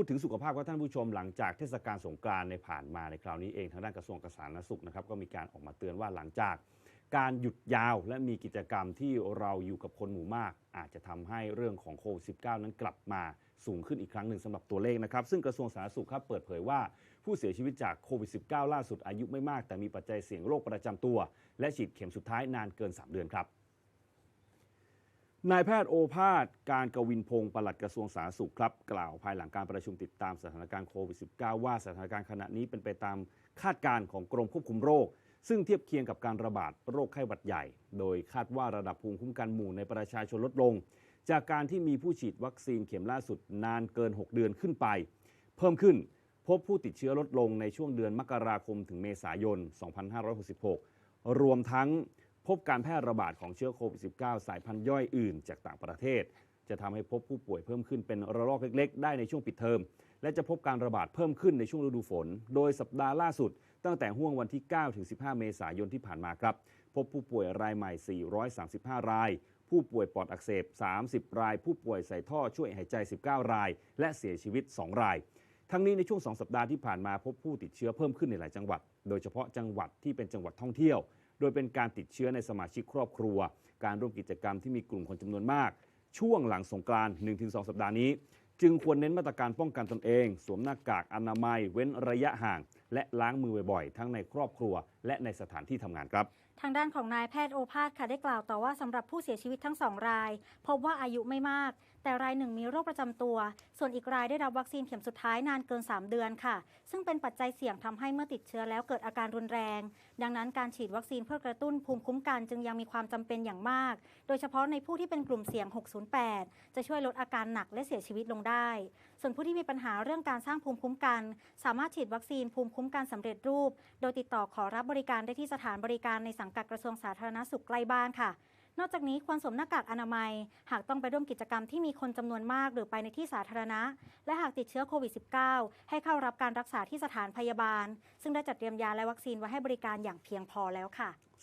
พูดถึงสุขภาพครับท่านผู้ชมหลังจากเทศกาลสงกรานต์ในผ่านมาในคราวนี้เองทางด้านกระทรวงสาธารณสุขนะครับก็มีการออกมาเตือนว่าหลังจาก การหยุดยาวและมีกิจกรรมที่เราอยู่กับคนหมู่มาก อาจจะทำให้เรื่องของโควิด -19 นั้นกลับมาสูงขึ้นอีกครั้งหนึ่งสำหรับตัวเลขนะครับ ซึ่งกระทรวงสาธารณสุขครับเปิดเผยว่าผู้เสียชีวิตจากโควิด -19 ล่าสุดอายุไม่มาก แต่มีปัจจัยเสี่ยงโรคประจำตัว และฉีดเข็มสุดท้ายนานเกิน 3 เดือนครับ นายแพทย์โอภาส การกวินพงศ์ปลัดกระทรวงสาธารณสุขครับ กล่าวภายหลังการประชุมติดตามสถานการณ์โควิด -19 ว่าสถานการณ์ขณะนี้เป็นไปตามคาดการณ์ของกรมควบคุมโรค ซึ่งเทียบเคียงกับการระบาดโรคไข้หวัดใหญ่ โดยคาดว่าระดับภูมิคุ้มกันหมู่ในประชาชนลดลง จากการที่มีผู้ฉีดวัคซีนเข็มล่าสุดนานเกิน 6 เดือนขึ้นไป เพิ่มขึ้นพบผู้ติดเชื้อลดลงในช่วงเดือนมกราคมถึงเมษายน 2566 รวมทั้ง พบการแพร่ระบาดของเชื้อโควิด -19 สายพันธุ์ย่อยอื่นจากต่างประเทศ จะทำให้พบผู้ป่วยเพิ่มขึ้นเป็นระลอกเล็ก ๆ ได้ในช่วงปิดเทอม และจะพบการระบาดเพิ่มขึ้นในช่วงฤดูฝน โดยสัปดาห์ล่าสุด ตั้งแต่ห่วงวันที่ 9 ถึง 15 เมษายนที่ผ่านมาครับ พบผู้ป่วยรายใหม่ 435 ราย ผู้ป่วยปอดอักเสบ 30 ราย ผู้ป่วยใส่ท่อช่วยหายใจ 19 ราย และเสียชีวิต 2 รายทั้งนี้ในช่วง 2 สัปดาห์ที่ผ่านมาพบผู้ติดเชื้อเพิ่มขึ้นในหลายจังหวัด โดยเฉพาะจังหวัดที่เป็นจังหวัดท่องเที่ยว โดยเป็นการติดเชื้อในสมาชิกครอบครัว การร่วมกิจกรรมที่มีกลุ่มคนจำนวนมาก ช่วงหลังสงกรานต์1-2 สัปดาห์นี้ จึงควรเน้นมาตรการป้องกันตนเอง สวมหน้ากากอนามัย เว้นระยะห่าง และล้างมือบ่อยๆ ทั้งในครอบครัว และในสถานที่ทำงานครับทางด้านของนายแพทย์โอภาสค่ะได้กล่าวต่อว่าสำหรับผู้เสียชีวิตทั้งสองราย พบว่าอายุไม่มากแต่รายหนึ่งมีโรคประจำตัว ส่วนอีกรายได้รับวัคซีนเข็มสุดท้ายนานเกิน 3 เดือนค่ะ ซึ่งเป็นปัจจัยเสี่ยงทำให้เมื่อติดเชื้อแล้วเกิดอาการรุนแรง ดังนั้นการฉีดวัคซีนเพื่อกระตุ้นภูมิคุ้มกันจึงยังมีความจำเป็นอย่างมาก โดยเฉพาะในผู้ที่เป็นกลุ่มเสี่ยง 608 จะช่วยลดอาการหนักและเสียชีวิตลงได้ ส่วนผู้ที่มีปัญหาเรื่องการสร้างภูมิคุ้มกัน สามารถฉีดวัคซีนภูมิคุ้มกันสำเร็จรูป โดยติดต่อขอรับบริการได้ที่สถานบริการในสังกัดกระทรวงสาธารณสุขใกล้บ้านค่ะ นอกจากนี้ควรสวมหน้ากากอนามัย หากต้องไปร่วมกิจกรรมที่มีคนจำนวนมาก หรือไปในที่สาธารณะ และหากติดเชื้อโควิด -19 ให้เข้ารับการรักษาที่สถานพยาบาล ซึ่งได้จัดเตรียมยาและวัคซีนไว้ให้บริการอย่างเพียงพอแล้วค่ะ